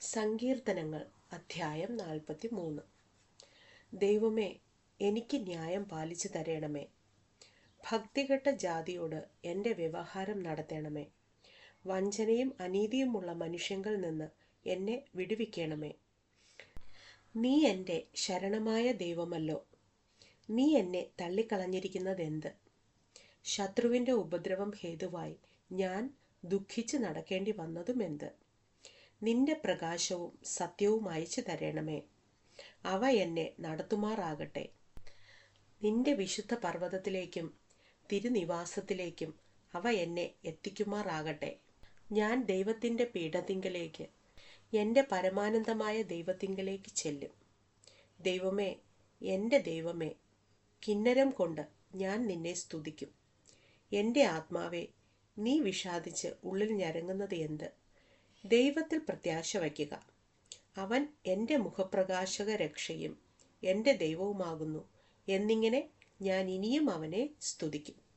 സങ്കീർത്തനങ്ങൾ അധ്യായം നാൽപ്പത്തി മൂന്ന് ദൈവമേ എനിക്ക് ന്യായം പാലിച്ചു തരണമേ. ഭക്തികെട്ട ജാതിയോട് എന്റെ വ്യവഹാരം നടത്തണമേ. വഞ്ചനയും അനീതിയുമുള്ള മനുഷ്യങ്കിൽ നിന്ന് എന്നെ വിടുവിക്കണമേ. നീ എന്റെ ശരണമായ ദൈവമല്ലോ. നീ എന്നെ തള്ളിക്കളഞ്ഞിരിക്കുന്നതെന്ത്? ശത്രുവിന്റെ ഉപദ്രവം ഹേതുവായി ഞാൻ ദുഃഖിച്ച് നടക്കേണ്ടി വന്നതും വന്നതുമെന്ത്? നിന്റെ പ്രകാശവും സത്യവും അയച്ചു തരണമേ. അവ എന്നെ നടത്തുമാറാകട്ടെ. നിന്റെ വിശുദ്ധ പർവതത്തിലേക്കും തിരുനിവാസത്തിലേക്കും അവ എന്നെ എത്തിക്കുമാറാകട്ടെ. ഞാൻ ദൈവത്തിന്റെ പീഠത്തിങ്കലേക്ക് എന്റെ പരമാനന്ദമായ ദൈവത്തിങ്കലേക്ക് ചെല്ലും. ദൈവമേ എന്റെ ദൈവമേ കിന്നരം കൊണ്ട് ഞാൻ നിന്നെ സ്തുതിക്കും. എന്റെ ആത്മാവെ നീ വിഷാദിച്ച് ഉള്ളിൽ ഞരങ്ങുന്നത് എന്ത്? ദൈവത്തിൽ പ്രത്യാശ വയ്ക്കുക. അവൻ എന്റെ മുഖപ്രകാശക രക്ഷയും എന്റെ ദൈവവുമാകുന്നു. എന്നിങ്ങനെ ഞാൻ ഇനിയും അവനെ സ്തുതിക്കും.